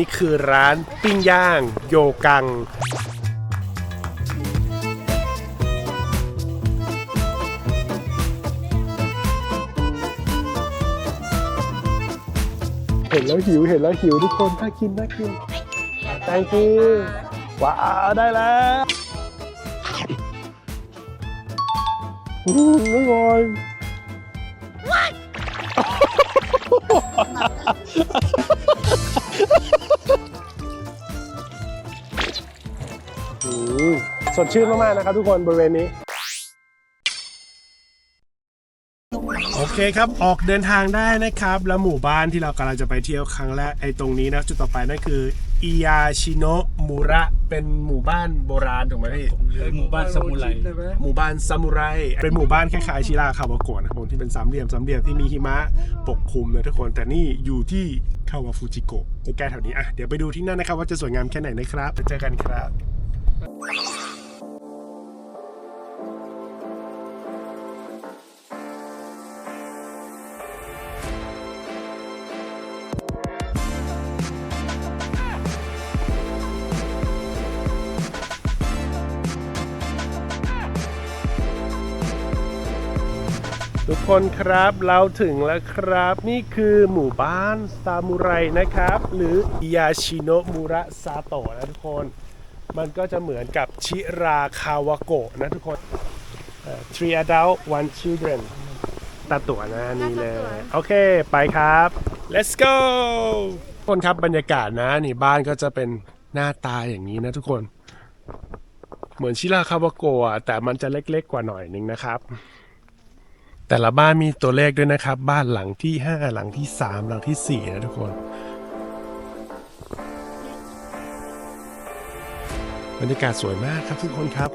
นี่คือร้านปิ้งย่าง โยกัง เห็นแล้วหิวเห็นแล้วหิวทุกคนน่ากินน่ากิน thank you ว้าวได้แล้วอืมอร่อยอื สดชื่นมากๆนะครับทุกคนบริเวณนี้โอเคครับ ออกเดินทางได้นะครับ แล้วหมู่บ้านที่เรากำลังจะไปเที่ยวครั้งแรกไอ้ตรงนี้นะจุดต่อไปนั่นคืออิยาชิโนะมูระเป็นหมู่บ้านโบราณถูกไหมพี่หมู่บ้านซามูไรหมู่บ้านซามูไรเป็นหมู่บ้านคล้ายๆชิราคาวาโกะนะครับผมที่เป็นสามเหลี่ยมสามเหลี่ยมที่มีหิมะปกคลุมนะทุกคน แต่นี่อยู่ที่คาวาฟูจิโกะใกล้ๆแถวนี้อะเดี๋ยวไปดูที่นั่นนะครับว่าจะสวยงามแค่ไหนนะครับไปเจอกันครับ ทุกคนครับเราถึงแล้วครับ นี่คือหมู่บ้านซามูไรนะครับ หรืออิยาชิโนะมูระซาโตะนะทุกคน มันก็จะเหมือนกับชิราคาวาโกะนะทุกคนเอ่อ three adult one children ตาตั๋วนะนี่เลย โอเคไปครับ let's go ทุกคนครับบรรยากาศนะนี่บ้านก็จะเป็นหน้าตาอย่างนี้นะทุกคน เหมือนชิราคาวาโกะอะแต่มันจะเล็กๆกว่าหน่อยนึงนะครับ แต่ละบ้านมีตัวเลขด้วยนะครับ บ้านหลังที่ 5 หลังที่ 3 หลังที่ 4 นะทุกคน บรรยากาศสวยมากครับทุกคนครับ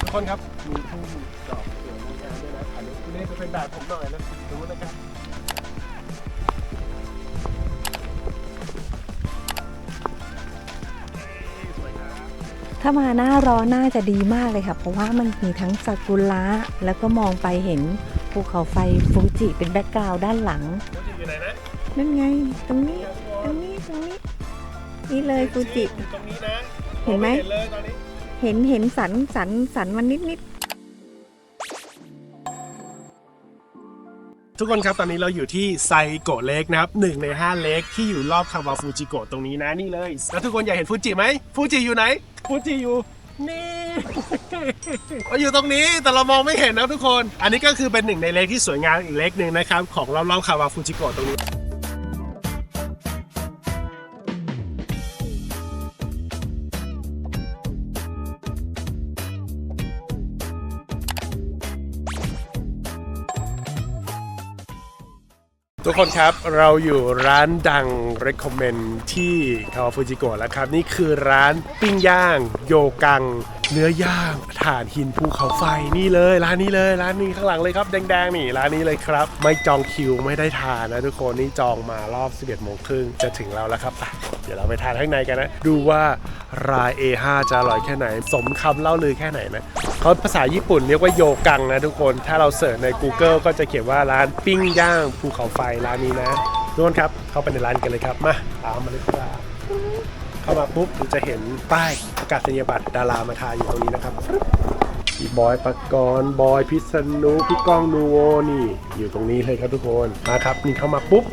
ทุกคนครับมีทุ่งดอกสวยงามด้วยนะอันนี้คุณเล่จะเป็นแบบผมหน่อยนะดูนะครับ ถ้ามาหน้าร้อนน่าจะดีมากเลยค่ะ เพราะว่ามันมีทั้งซากุระแล้วก็มองไปเห็นภูเขาไฟฟูจิเป็นแบ็กกราวด์ด้านหลังฟูจิอยู่ไหนนะนั่นไง ตรงนี้ ตรงนี้ ตรงนี้ นี่เลยฟูจิ อยู่ตรงนี้นะเห็นไหม เห็นเลยตอนนี้ เห็นเห็นสันสันสันมันนิดนิดทุกคนครับตอนนี้เราอยู่ที่ไซโกะเล็กนะครับหนึ่งในห้าเล็กที่อยู่รอบคาวาฟูจิโกะตรงนี้นะนี่เลย แล้วทุกคนอยากเห็นฟูจิไหมฟูจิอยู่ไหน ฟูจิอยู่นี่เขาอยู่ตรงนี้แต่เรามองไม่เห็นนะทุกคน อันนี้ก็คือเป็นหนึ่งในเลกที่สวยงามอีกเลกหนึ่งนะครับ ของรอบๆคาวาฟูจิโกะตรงนี้ ทุกคนครับเราอยู่ร้านดัง recommend ที่คาวาฟูจิโกะแล้วครับ นี่คือร้านปิ้งย่าง โยกัง เนื้อย่างถ่านหินภูเขาไฟนี่เลยร้านนี้เลยร้านนี้ข้างหลังเลยครับ แดงๆนี่ร้านนี้เลยครับ ไม่จองคิวไม่ได้ทานนะทุกคนนี่จองมารอบ 11โมงครึ่งจะถึงเราแล้วครับไปเดี๋ยวเราไปทานข้างในกันนะ ดูว่าราย A5 จะอร่อยแค่ไหน สมคำเล่าลือแค่ไหนนะ เขาภาษาญี่ปุ่นเรียกว่าโยกังนะทุกคน ถ้าเราเสิร์ชใน Google ก็จะเขียนว่าร้านปิ้งย่างภูเขาไฟร้านนี้นะทุกคนครับ เข้าไปในร้านกันเลยครับ มาตามมาเลยครับเข้ามาปุ๊บเราจะเห็นป้ายประกาศนียบัตรดารามาทาอยู่ตรงนี้นะครับพี่บอยปกรณ์บอยพิษณุพี่ก้องนูโวนี่ อยู่ตรงนี้เลยครับทุกคนมาครับนี่เข้ามาปุ๊บ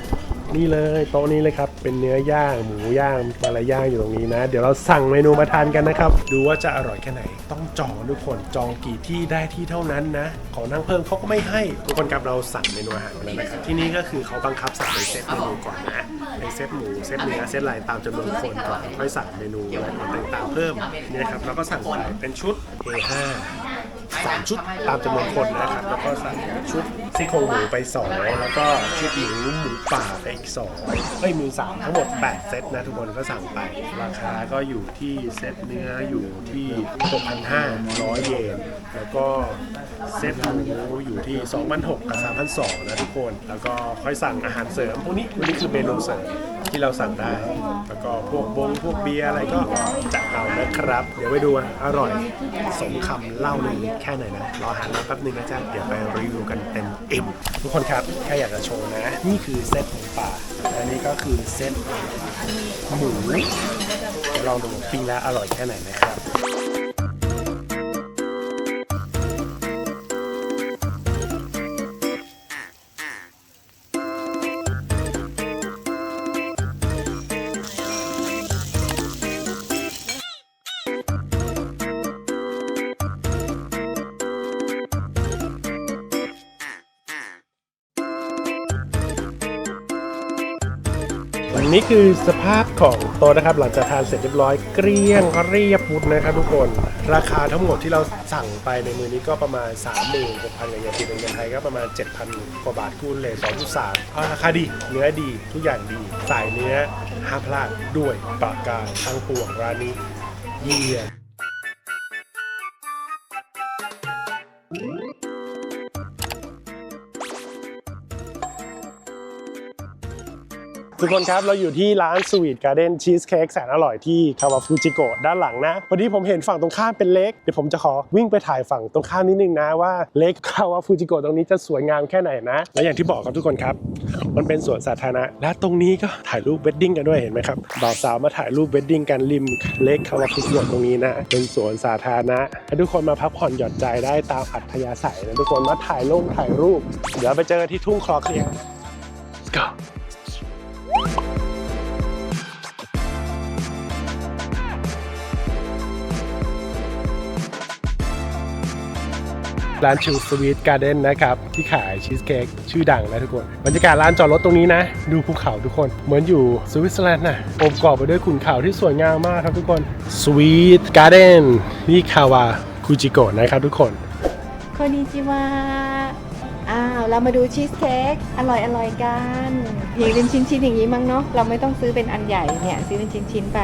นี่เลยโต๊ะนี้เลยครับ เป็นเนื้อย่างหมูย่างปลาย่างอยู่ตรงนี้นะ เดี๋ยวเราสั่งเมนูมาทานกันนะครับ ดูว่าจะอร่อยแค่ไหน ต้องจองทุกคนจองกี่ที่ได้ที่เท่านั้นนะ ขอนั่งเพิ่มเขาก็ไม่ให้ทุกคนครับเราสั่งเมนูอาหารมาแล้วนะครับที่นี่ก็คือเขาบังคับสั่งในเซตเมนูก่อนนะในเซตหมูเซตเนื้อเซตอะไรตามจำนวนคนก่อนค่อยสั่งเมนูอะไรต่างๆเพิ่มนี่นะครับเราก็สั่งไปเป็นชุด A5 สามชุดตามจำนวนคนนะครับ แล้วก็สั่งชุดซี่โครงหมูไป 2 แล้วก็ชุดหมูหมูป่าไปอีก2เอ้ยมีสามทั้งหมด 8 เซตนะทุกคนก็สั่งไป ราคาก็อยู่ที่เซตเนื้ออยู่ที่ 6,500 เยน แล้วก็เซตหมูอยู่ที่ 2,600 กับ 3,200 นะทุกคน แล้วก็ค่อยสั่งอาหารเสริมพวกนี้พวกนี้คือเมนูเสริม ที่เราสั่งได้ แล้วก็พวกบงพวกเบียร์อะไรก็จัดเอานะครับ เดี๋ยวไปดูกันอร่อยสมคำเล่าเลยแค่ไหนนะ รออาหารมาแป๊บนึงนะจ๊ะ เดี๋ยวไปรีวิวกันเต็มเอ็มทุกคนครับ แค่อยากจะโชว์นะ นี่คือเซตหมูป่า อันนี้ก็คือเซตหมูเราลองดูปิ้งแล้วอร่อยแค่ไหนนะครับ นี่คือสภาพของโต๊ะนะครับ หลังจากทานเสร็จเรียบร้อยเกลี้ยงเรียบพุดนะครับทุกคน ราคาทั้งหมดที่เราสั่งไปในมือนี้ก็ประมาณ 3 6 0 0 0กับยาตีเป็นเงินไทยก็ประมาณ 7,000 กว่าบาทคูณเลย2.3เอาราคาดีเนื้อดีทุกอย่างดี สายเนื้อห้ามพลาดด้วยปากกาทั้งปวงร้านนี้เยี่ยม ทุกคนครับ เราอยู่ที่ร้านสวีทการ์เด้นชีสเค้กแสนอร่อยที่คาวาฟูจิโกะด้านหลังนะวันนี้ผมเห็นฝั่งตรงข้ามเป็นเล็ก เดี๋ยวผมจะขอวิ่งไปถ่ายฝั่งตรงข้ามนิดนึงนะว่าเล็กคาวาฟูจิโกะตรงนี้จะสวยงามแค่ไหนนะ และอย่างที่บอกครับทุกคนครับ มันเป็นสวนสาธารณะ และตรงนี้ก็ถ่ายรูปเวดดิ้งกันด้วยเห็นไหมครับบ่าวสาวมาถ่ายรูปเวดดิ้งกันริมเล็กคาวาฟูจิโกะตรงนี้นะเป็นสวนสาธารณะให้ทุกคนมาพักผ่อนหย่อนใจได้ตามอัธยาศัยนะทุกคนมาถ่ายรูปถ่ายรูป เดี๋ยวไปเจอที่ทุ่งคลอเคลียร์ Let's go ร้านชิลสวีทการ์เด้นนะครับ ที่ขายชีสเค้กชื่อดังนะทุกคน บรรยากาศร้านจอดรถตรงนี้นะ ดูภูเขาทุกคน เหมือนอยู่สวิตเซอร์แลนด์นะโอบกอบไปด้วยขุนเขาที่สวยงามมากครับทุกคนสวีทการ์เด้นนี่คาวาคูจิโกะนะครับทุกคนโคนิจิวาอ้าวเรามาดูชีสเค้กอร่อยอร่อยกันเพียงเป็นชิ้นๆอย่างนี้มั้งเนาะเราไม่ต้องซื้อเป็นอันใหญ่เนี่ยซื้อเป็นชิ้นๆไป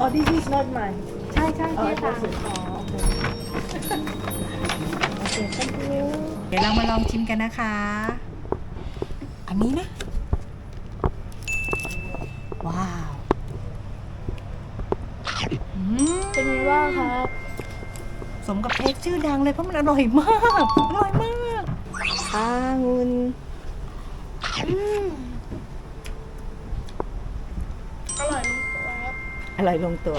Oh, this is not mine. ใช่ใช่อ๋อที่ต่างโอเคเดี๋ยวเรามาลองชิมกันนะคะ อันนี้นะ ว้าวเป็นไงบ้างครับ สมกับเค้กชื่อดังเลยเพราะมันอร่อยมาก อร่อยมากองุนอร่อยมากครับอร่อยลงตัว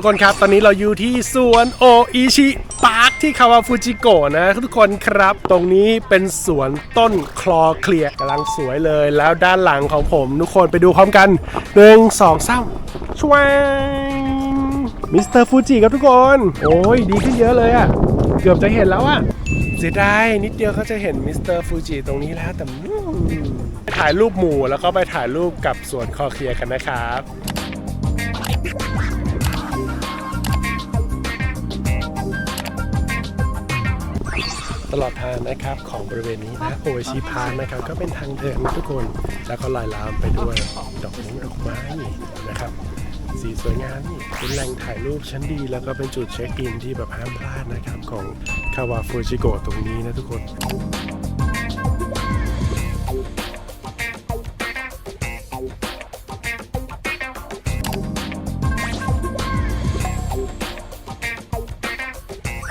ทุกคนครับ ตอนนี้เราอยู่ที่สวนโออิชิปาร์คที่คาวาฟูจิโกะนะทุกคนครับ ตรงนี้เป็นสวนต้นคลอเคลียร์กำลังสวยเลย แล้วด้านหลังของผม ทุกคนไปดูพร้อมกันหนึ่งสองสามชวงมิสเตอร์ฟูจิครับทุกคน โอ้ยดีขึ้นเยอะเลยอะเกือบจะเห็นแล้วอะเสียดายนิดเดียวเขาจะเห็นมิสเตอร์ฟูจิตรงนี้แล้วแต่ไปถ่ายรูปหมู่แล้วก็ไปถ่ายรูปกับสวนคลอเคลียร์กันนะครับ ตลอดทางนะครับของบริเวณนี้นะโอชิพาร์นะครับ ก็เป็นทางเดินนะทุกคน แล้วก็ลายลามไปด้วยดอกมงดอกไม้นะครับ สีสวยงามนี่เป็นแหล่งถ่ายรูปชั้นดี แล้วก็เป็นจุดเช็คอินที่แบบห้ามพลาดนะครับ ของคาวาฟูจิโกะตรงนี้นะทุกคน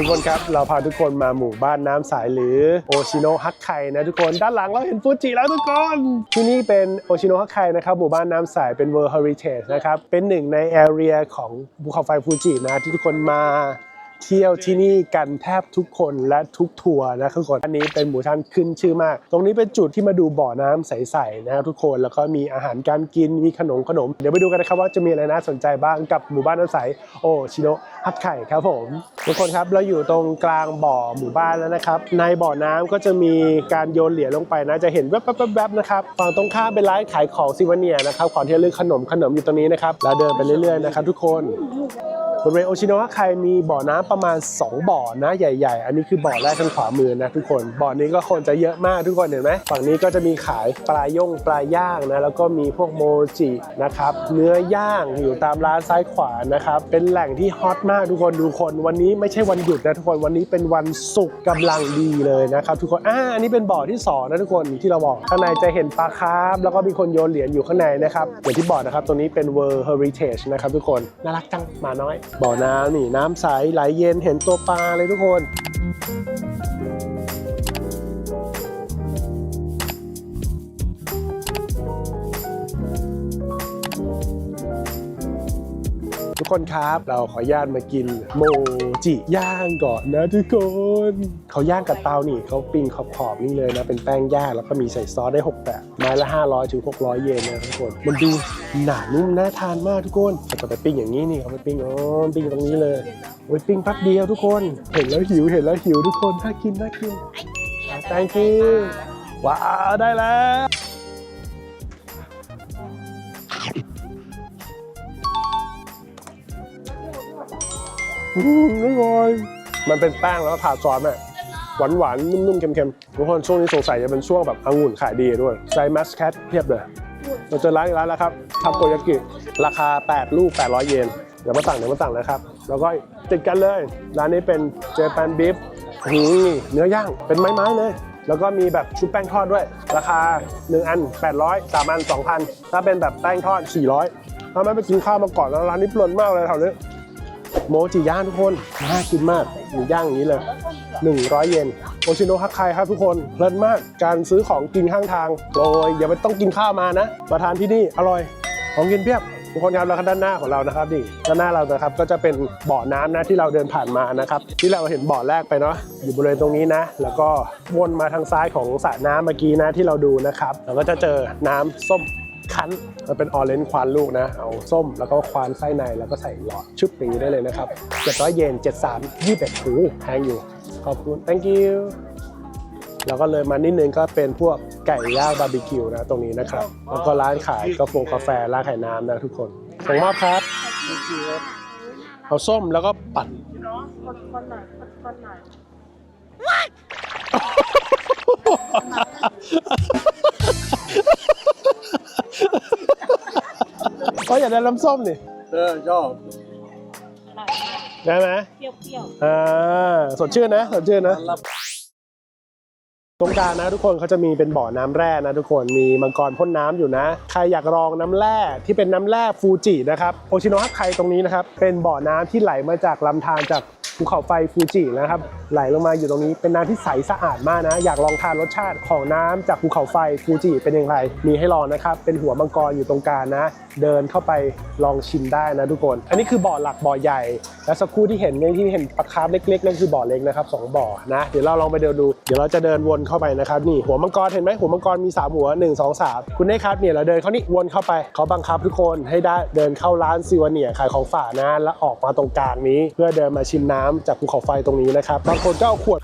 คนครับ เราพาทุกคนมาหมู่บ้านน้ำใสหรือโอชิโนฮักไคนะทุกคน ด้านหลังเราเห็นฟูจิแล้วทุกคน ที่นี่เป็นโอชิโนฮักไคนะครับ หมู่บ้านน้ำใสเป็น World Heritage นะครับ เป็นหนึ่งในแอเรียของภูเขาไฟฟูจินะที่ทุกคนมา เที่ยวที่นี่กันแทบทุกคนและทุกทัวร์นะทุกคนอันนี้เป็นหมู่บ้านขึ้นชื่อมาก ตรงนี้เป็นจุดที่มาดูบ่อน้ำใสๆนะครับทุกคนแล้วก็มีอาหารการกินมีขนมขนม เดี๋ยวไปดูกันนะครับว่าจะมีอะไรน่าสนใจบ้างกับหมู่บ้านน้ำใสโอชิโนะฮัตไข่ครับผม ทุกคนครับเราอยู่ตรงกลางบ่อหมู่บ้านแล้วนะครับ ในบ่อน้ำก็จะมีการโยนเหรียญลงไปนะจะเห็นแวบๆๆๆนะครับฝั่งตรงข้ามเป็นร้านขายของซิวเนียนะครับของที่ระลึกขนมขนมอยู่ตรงนี้นะครับแล้วเดินไปเรื่อยๆนะครับทุกคน บริเวณโอชิโนะไครมีบ่อน้ำประมาณ 2 บ่อนะใหญ่ ๆ อันนี้คือบ่อแรกทางขวามือนะทุกคน บ่อนี้ก็คนจะเยอะมากทุกคนเห็นไหมฝั่งนี้ก็จะมีขายปลาย่งปลาย่างนะแล้วก็มีพวกโมจินะครับเนื้อย่างอยู่ตามร้านซ้ายขวานะครับเป็นแหล่งที่ฮอตมากทุกคนดูคนวันนี้ไม่ใช่วันหยุดนะทุกคนวันนี้เป็นวันศุกร์กำลังดีเลยนะครับทุกคนอ่าอันนี้เป็นบ่อที่สองนะทุกคนที่เราบอกข้างในจะเห็นปลาคาร์ฟแล้วก็มีคนโยนเหรียญอยู่ข้างในนะครับอย่างที่บอกนะครับตรงนี้เป็น World Heritage นะครับทุกคนน่ารักจังหมาน้อยบ่อน้ำนี่น้ำใสไหลเย็นเห็นตัวปลาเลยทุกคน คนครับ เราขออนุญาตมากินโมจิย่างก่อนนะทุกคน เขาย่างกับเตานี่เขาปิ้งขอบๆนี่เลยนะ เป็นแป้งย่างแล้วก็มีใส่ซอสได้6แบบไม้ละ 500ถึง600 เยนนะทุกคน มันดูหนานุ่มน่าทานมากทุกคนเขาจะไปปิ้งอย่างนี้นี่เขาไปปิ้งอ๋อปิ้งตรงนี้เลยโอ้ยปิ้งแป๊บเดียวทุกคน เห็นแล้วหิวเห็นแล้วหิวทุกคนน่ากินน่ากิน thank you ว้าวได้แล้ว อืมอร่อยมันเป็นแป้งแล้วก็ทาซอสแม่หวานหวานนุ่มๆเค็มๆทุกคนช่วงนี้สงสัยจะเป็นช่วงแบบองุ่นขายดีด้วยไซมัสแคทเพียบเลยเราเจอร้านอีกร้านแล้วครับทาโกยากิราคา 8 ลูก 800 เยนเดี๋ยวมาสั่งเดี๋ยวมาสั่งนะครับ แล้วก็ติดกันเลย ร้านนี้เป็นเจแปนบีฟนี่เนื้อย่างเป็นไม้ๆเลย แล้วก็มีแบบชุบแป้งทอดด้วย ราคา 1 อัน 800 3 อัน 2,000 ถ้าเป็นแบบแป้งทอด 400ถ้าไม่ไปกินข้าวมาก่อนแล้วร้านนี้เพลินมากเลยแถวนี้ โมจิย่างทุกคนน่ากินมากหมูย่างอย่างนี้เลย 100 เยนโอชิโนฮักไคครับทุกคนเพลินมากการซื้อของกินข้างทางโรยอย่าไปต้องกินข้าวมานะ มาทานที่นี่อร่อยของกินเพียบทุกคนครับแล้วด้านหน้าของเรานะครับนี่ด้านหน้าเรานะครับก็จะเป็นบ่อน้ำนะที่เราเดินผ่านมานะครับที่เราเห็นบ่อแรกไปเนาะอยู่บริเวณตรงนี้นะ แล้วก็วนมาทางซ้ายของสระน้ำเมื่อกี้นะที่เราดูนะครับเราก็จะเจอน้ำส้ม คั้นมันเป็นออเรนจ์ควานลูกนะ เอาส้มแล้วก็ควานไส้ในแล้วก็ใส่หลอดชึบอย่างนี้ได้เลยนะครับ700เยน73 21หูแพงอยู่ ขอบคุณ thank you แล้วก็เลยมานิดนึงก็เป็นพวกไก่ย่างบาร์บีคิวนะตรงนี้นะครับ แล้วก็ร้านขายกาแฟกาแฟร้านขายน้ำนะทุกคนส่งมอบครับ เอาส้มแล้วก็ปั่นคนคนหน่อยคนคนหน่อย ก็อยากได้น้ำส้มนี่เออชอบได้ไหมเปรี้ยวอ่าสดชื่นนะสดชื่นนะรับตรงกลางนะทุกคนเขาจะมีเป็นบ่อน้ำแร่นะทุกคนมีมังกรพ่นน้ำอยู่นะ ใครอยากลองน้ำแร่ที่เป็นน้ำแร่ฟูจินะครับโอชิโนะฮักไคตรงนี้นะครับเป็นบ่อน้ำที่ไหลมาจากลำธารจาก ภูเขาไฟฟูจินะครับไหลลงมาอยู่ตรงนี้เป็นน้ำที่ใสสะอาดมากนะ อยากลองทานรสชาติของน้ำจากภูเขาไฟฟูจิเป็นอย่างไรมีให้ลองนะครับเป็นหัวมังกรอยู่ตรงกลางนะ เดินเข้าไปลองชิมได้นะทุกคน อันนี้คือบ่อหลักบ่อใหญ่ และสักครู่ที่เห็นเนี่ยที่เห็นปลาคาร์ฟเล็กๆนั่นคือบ่อเล็กนะครับสองบ่อนะเดี๋ยวเราลองไปเดินดู เดี๋ยวเราจะเดินวนเข้าไปนะครับนี่หัวมังกรเห็นไหมหัวมังกรมีสามหัว1 2 3คุณได้ครับเนี่ยเราเดินเข้านี่วนเข้าไปเขาบังคับทุกคนให้ได้เดินเข้าร้านซิวเนียขายของฝากนะแล้วออกมาตรงกลางนี้ เพื่อเดินมาชิมน้ำจากภูเขาไฟตรงนี้นะครับบางคนก็เอาขวด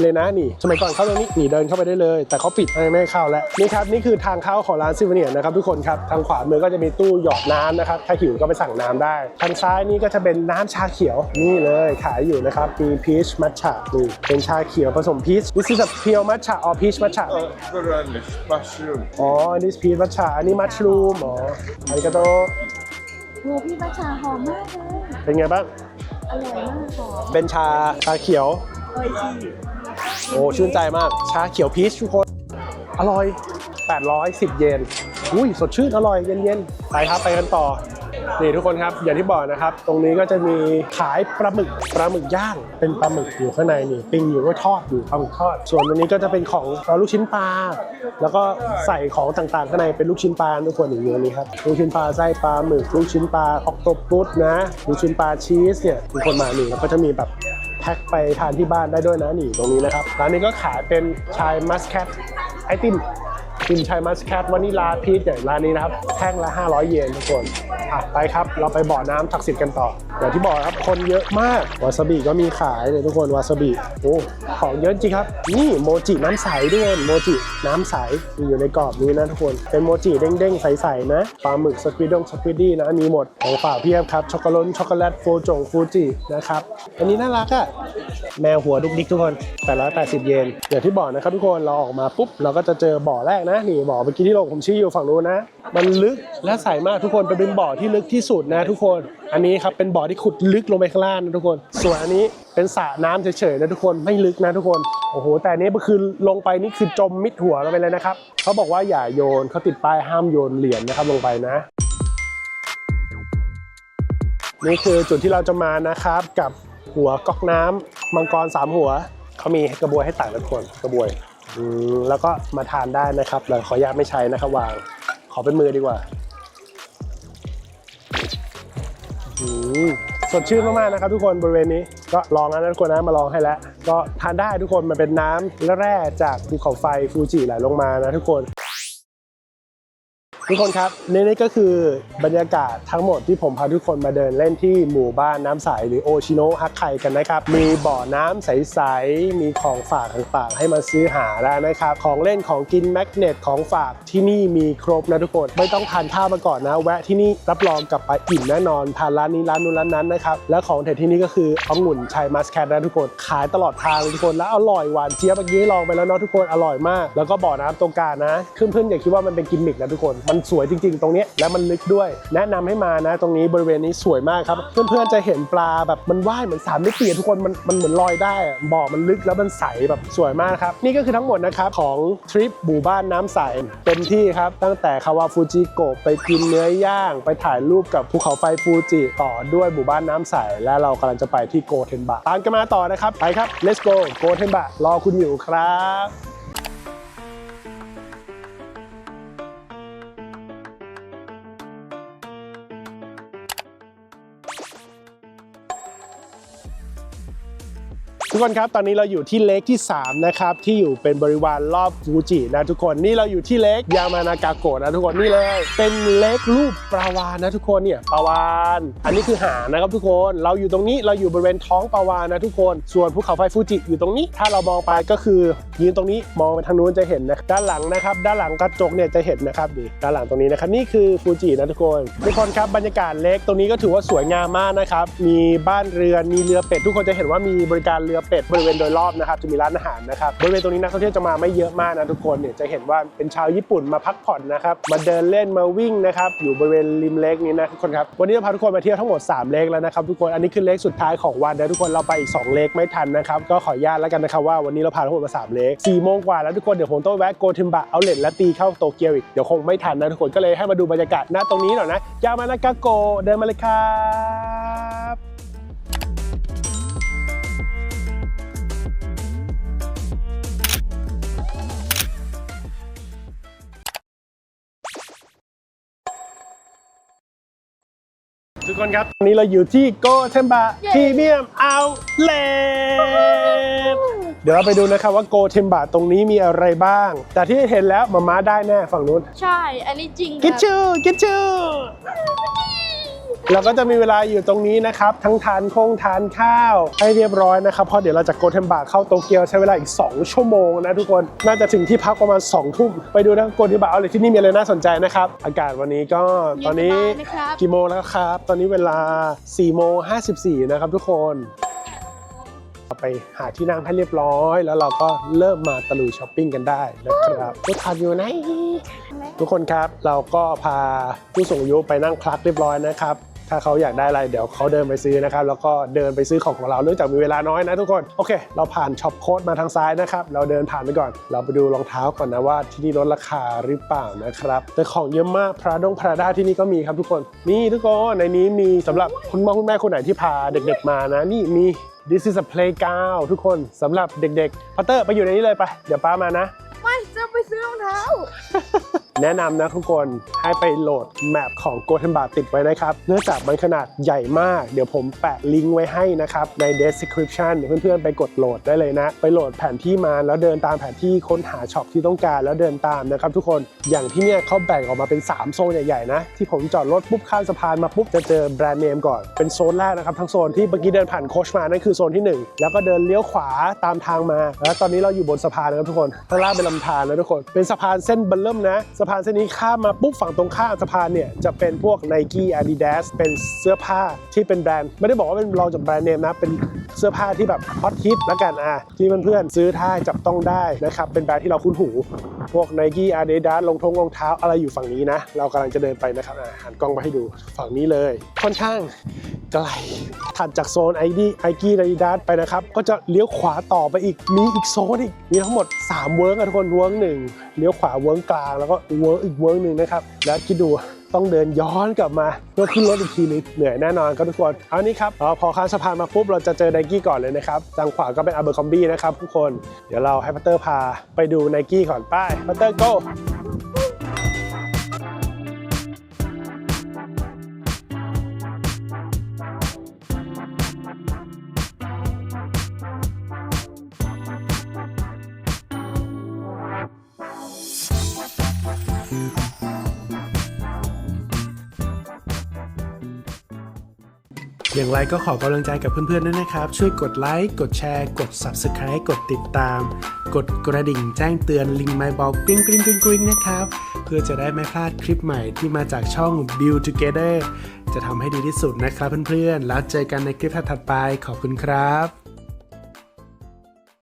เลยนะนี่สมัยก่อนเข้าตรงนี้นี่เดินเข้าไปได้เลย แต่เขาปิดให้ไม่ให้เข้าแล้วนี่ครับนี่คือทางเข้าของร้านซิวเนียนะครับทุกคนครับทางขวามือก็จะมีตู้หยอดน้ำนะครับถ้าหิวก็ไปสั่งน้ำได้ ทางซ้ายนี่ก็จะเป็นน้ำชาเขียวนี่เลยขายอยู่นะครับมีพีชมัทฉะนี่เป็นชาเขียวผสมพีช This is a pure matcha or peach matcha Uh, Spanish mushroom. อ๋อ this peach matcha อันนี้มัชรูมอ๋ออาริกาโตโหพี่ประชาหอมมากเลยเป็นไงบ้างอร่อยมากหอมเป็นชาชาเขียวเอ้ยจี โอ้ชื่นใจมาก ชาเขียวพีชทุกคน อร่อย 810 เยนอุ้ยสดชื่นอร่อยเย็นๆไปครับไปกันต่อนี่ทุกคนครับอย่างที่บอกนะครับ ตรงนี้ก็จะมีขายปลาหมึกปลาหมึกย่าง เป็นปลาหมึกอยู่ข้างในนี่ปิ้งอยู่ก็ทอดอยู่ปลาหมึกทอด ส่วนตรงนี้ก็จะเป็นของลูกชิ้นปลาแล้วก็ใส่ของต่างๆข้างในเป็นลูกชิ้นปลาทุกคนอย่างนี้ครับลูกชิ้นปลาไส้ปลาหมึกลูกชิ้นปลาออกโตปุสนะลูกชิ้นปลาชีสเนี่ยทุกคนมาหนี่งแล้วก็จะมีแบบ แพ็คไปทานที่บ้านได้ด้วยนะนี่ตรงนี้นะครับร้านนี้ก็ขายเป็นชายมัสแคทไอติม ติมชายมัสแคทวานิลาพีชอย่างร้านนี้นะครับแท่งละ 500 เยนทุกคนอะไปครับ เราไปบ่อน้ำศักดิ์สิทธิ์กันต่ออย่างที่บอกครับคนเยอะมากวาซาบิก็มีขายเลยทุกคนวาซาบิโอ้ของเยอะจริงครับ นี่โมจิน้ำใสด้วยโมจิน้ำใสมีอยู่ในกรอบนี้นะทุกคนเป็นโมจิเด้งๆ ใสๆนะปลาหมึกสควิดดงสควิดดี้นะมีหมดของฝากเพียบครับช็อกโกแลตช็อกโกแลตโฟจงฟูจินะครับอันนี้น่ารักอะแมวหัวดุกดิกทุกคน880 เยนอย่างที่บอกนะครับทุกคนเราออกมาปุ๊บเราก็จะเจอบ่อแรกนะนี่บ่อเมื่อกี้ที่ลงผมชี้อยู่ฝั่งนู้นนะ มันลึกและใสมากทุกคนเป็นบ่อที่ลึกที่สุดนะทุกคน อันนี้ครับเป็นบ่อที่ขุดลึกลงไปข้างล่างนะทุกคน ส่วนอันนี้เป็นสระน้ำเฉยๆนะทุกคนไม่ลึกนะทุกคนโอ้โหแต่อันนี้ก็คือลงไปนี่คือจมมิดหัวเราไปเลยนะครับเขาบอกว่าอย่าโยนเขาติดป้ายห้ามโยนเหรียญนะครับลงไปนะนี่คือจุดที่เราจะมานะครับกับหัวก๊อกน้ำมังกรสามหัวเขามีกระบวยให้ตักทุกคนกระบวยอืม แล้วก็มาทานได้นะครับเราขออนุญาตไม่ใช้นะครับวาง ขอเป็นมือดีกว่าสดชื่นมากๆนะครับทุกคนบริเวณนี้ก็ลองแล้วนะทุกคนนะมาลองให้แล้ว ก็ทานได้ทุกคนมันเป็นน้ำแร่จากภูเขาไฟฟูจิไหลลงมานะทุกคน ทุกคนครับนี่นี่ก็คือบรรยากาศทั้งหมดที่ผมพาทุกคนมาเดินเล่นที่หมู่บ้านน้ำใสหรือโอชิโนะฮักไคกันนะครับ มีบ่อน้ำใสๆมีของฝากต่างๆ ให้มาซื้อหาได้นะครับ ของเล่นของกินแมกเนตของฝากที่นี่มีครบนะทุกคน ไม่ต้องทานข้าวมาก่อนนะ แวะที่นี่รับรองกลับไปอิ่มแน่นอนทานร้านนี้ร้านนู้นร้านนั้นนะครับและของเด็ดที่นี่ก็คือองุ่นชัยมัสแคทนะทุกคนขายตลอดทางทุกคนแล้วอร่อยหวานเจี๊ยบเมื่อกี้ลองไปแล้วเนาะทุกคนอร่อยมาก แล้วก็บ่อน้ำตรงกลางนะเพื่อนๆอย่าคิดว่ามันเป็นกิมมิคนะทุกคนมันสวยจริง ๆ ตรงนี้และมันลึกด้วย แนะนำให้มานะ ตรงนี้บริเวณนี้สวยมากครับ เพื่อนๆจะเห็นปลาแบบมันว่ายเหมือนสามมิติทุกคนมันมันเหมือนลอยได้บ่อมันลึกแล้วมันใสแบบสวยมากครับ นี่ก็คือทั้งหมดนะครับของทริปหมู่บ้านน้ำใสเต็มที่ครับ ตั้งแต่คาวาฟูจิโกะไปกินเนื้อย่างไปถ่ายรูปกับภูเขาไฟฟูจิต่อด้วยหมู่บ้านน้ำใสและเรากำลังจะไปที่โกเทนบะตามกันมาต่อนะครับไปครับ let's go โกเทนบะรอคุณอยู่ครับ คนครับ ตอนนี้เราอยู่ที่เลคที่ 3 นะครับ ที่อยู่เป็นบริวารรอบฟูจินะทุกคน นี่เราอยู่ที่เลคยามานากาโกะนะทุกคนนี่เลย เป็นเลครูปปลาวานนะทุกคนเนี่ยปลาวานอันนี้คือหางนะครับทุกคนเราอยู่ตรงนี้เราอยู่บริเวณท้องปลาวานนะทุกคน ส่วนภูเขาไฟฟูจิอยู่ตรงนี้ ถ้าเรามองไปก็คือยืนตรงนี้มองไปทางนู้นจะเห็นนะด้านหลังนะครับ ด้านหลังกระจกเนี่ยจะเห็นนะครับดิด้านหลังตรงนี้นะครับนี่คือฟูจินะทุกคนทุกคนครับบรรยากาศเล็กตรงนี้ก็ถือว่าสวยงามมากนะครับมีบ้านเรือนมีเรือเป็ดทุกคนจะเห็นว่ามีบริการเรือเป็ดบริเวณโดยรอบนะครับจะมีร้านอาหารนะครับบริเวณตรงนี้นักท่องเที่ยวจะมาไม่เยอะมากนะทุกคนเนี่ยจะเห็นว่าเป็นชาวญี่ปุ่นมาพักผ่อนนะครับมาเดินเล่นมาวิ่งนะครับอยู่บริเวณริมเลกนี้นะทุกคนครับวันนี้เราพาทุกคนมาเที่ยวทั้งหมด 3 เลกแล้วนะครับทุกคนอันนี้คือเลกสุดท้ายของวันนะทุกคนเราไปอีกสองเลกไม่ทันนะครับก็ขออนุญาตแล้วกันนะครับว่าวันนี้เราพาทั้งหมดมาสามเลกสี่โมงกว่าแล้วทุกคนเดี๋ยวผมต้องแวะโกเทมบะเอาเลทและตีเข้าโตเกียวอีกเดี๋ยวคงไม่ทันนะทุกคนก็เลยให้มาดูบรรยากาศณตรงนี้หน่อยนะยามานากาโกเดินมาเลยครับ ทุกคนครับวันนี้เราอยู่ที่โกเทมบะพรีเมียมเอาเลทเดี๋ยวเราไปดูนะครับว่าโกเทมบะตรงนี้มีอะไรบ้าง แต่ที่เห็นแล้วมาม้าได้แน่ฝั่งนู้น ใช่ อันนี้จริงกิดชูกิดชู เราก็จะมีเวลาอยู่ตรงนี้นะครับ ทั้งทานคงทานข้าวให้เรียบร้อยนะครับเพราะเดี๋ยวเราจากโกเทมบะเข้าโตเกียวใช้เวลาอีก 2 ชั่วโมงนะทุกคนน่าจะถึงที่พักประมาณ2ทุ่มไปดูนะโกเทมบะเอาเลยที่นี่มีอะไรน่าสนใจนะครับ อากาศวันนี้ก็ตอนนี้นะครับกี่โมงแล้วครับ ตอนนี้เวลา4โมง54นะครับทุกคนเราไปหาที่นั่งให้เรียบร้อย แล้วเราก็เริ่มมาตะลุยช้อปปิ้งกันได้นะครับทุกท่านอยู่ไหนทุกคนครับเราก็พาผู้สูงอายุไปนั่งพักเรียบร้อยนะครับ ถ้าเขาอยากได้อะไรเดี๋ยวเขาเดินไปซื้อนะครับแล้วก็เดินไปซื้อของของเราเนื่องจากมีเวลาน้อยนะทุกคนโอเค เราผ่านช็อปโค้ดมาทางซ้ายนะครับเราเดินผ่านไปก่อน เราไปดูรองเท้าก่อนนะว่าที่นี่ลดราคาหรือเปล่านะครับแต่ของเยอะมากพราดงพราด้าที่นี่ก็มีครับทุกคนนี่ทุกคนในนี้มีสำหรับคุณพ่อคุณแม่คนไหนที่พาเด็กๆมานะนี่มี This is a playground ทุกคนสำหรับเด็กๆพัตเตอร์ไปอยู่ในนี้เลยไป เดี๋ยวป้ามานะ ไม่จะไปซื้อรองเท้า แนะนำนะทุกคนให้ไปโหลดแมปของ g o t e n b a ติดไว้นะครับ เนื่องจากมันขนาดใหญ่มาก เดี๋ยวผมแปะลิงก์ไว้ให้นะครับ ใน description เพื่อนๆไปกดโหลดได้เลยนะ ไปโหลดแผนที่มาแล้วเดินตามแผนที่ค้นหาช็อปที่ต้องการแล้วเดินตามนะครับทุกคนอย่างที่เนี่ยเขาแบ่งออกมาเป็น 3 โซนใหญ่ๆนะ ที่ผมจอดรถปุ๊บข้ามสะพานมาปุ๊บจะเจอแบรนด์เนมก่อนเป็นโซนแรกนะครับทั้งโซนที่เมื่อกี้เดินผ่านโคชมานั่นคือโซนที่หนึ่งแล้วก็เดินเลี้ยวขวาตามทางมา แล้วตอนนี้เราอยู่บนสะพานนะครับทุกคนข้างล่างเป็นลำธารนะทุกคนเป็นสะพานเส้นบันเริ่มนะสะพานเส้นนี้ข้ามมาปุ๊บฝั่งตรงข้ามสะพานเนี่ยจะเป็นพวก Nike Adidas เป็นเสื้อผ้าที่เป็นแบรนด์ ไม่ได้บอกว่าเป็นรองจากแบรนด์เนมนะเป็นเสื้อผ้าที่แบบฮอตฮิตแล้วกันอะที่เพื่อนๆซื้อท่าจับต้องได้นะครับเป็นแบรนด์ที่เราคุ้นหู พวก Nike Adidas รองทงรองเท้าอะไรอยู่ฝั่งนี้นะ เรากำลังจะเดินไปนะครับอะหันกล้องมาให้ดูฝั่งนี้เลยค่อนข้าง ไกลถัดจากโซนไอดีไอกีอาดิดาสไปนะครับ ก็จะเลี้ยวขวาต่อไปอีกมีอีกโซนอีก มีทั้งหมด 3 เวิร์กอะทุกคนเวิร์กหนึ่งเลี้ยวขวาเวิร์กกลางแล้วก็เวิร์กอีกเวิร์กหนึ่งนะครับ แล้วคิดดูต้องเดินย้อนกลับมาเพื่อขึ้นรถอีกทีนึงเหนื่อยแน่นอนครับทุกคน เอานี้ครับอพอข้ามสะพานมาปุ๊บเราจะเจอไนกี้ก่อนเลยนะครับทางขวาก็เป็นอาเบอร์คอมบี้นะครับทุกคนเดี๋ยวเราให้พัตเตอร์พาไปดูไนกี้ก่อนไป้ายพัตเตอร์ go อย่างไรก็ขอกำลังใจกับเพื่อนๆด้วยนะครับ ช่วยกดไลค์กดแชร์ กด Subscribe กดติดตาม กดกระดิ่งแจ้งเตือนลิงไมบอกกริ๊งกริ๊งกริ๊งกริ๊งนะครับ เพื่อจะได้ไม่พลาดคลิปใหม่ที่มาจากช่อง Build Together จะทำให้ดีที่สุดนะครับเพื่อนๆแล้วเจอกันในคลิปถัดๆไปขอบคุณครับ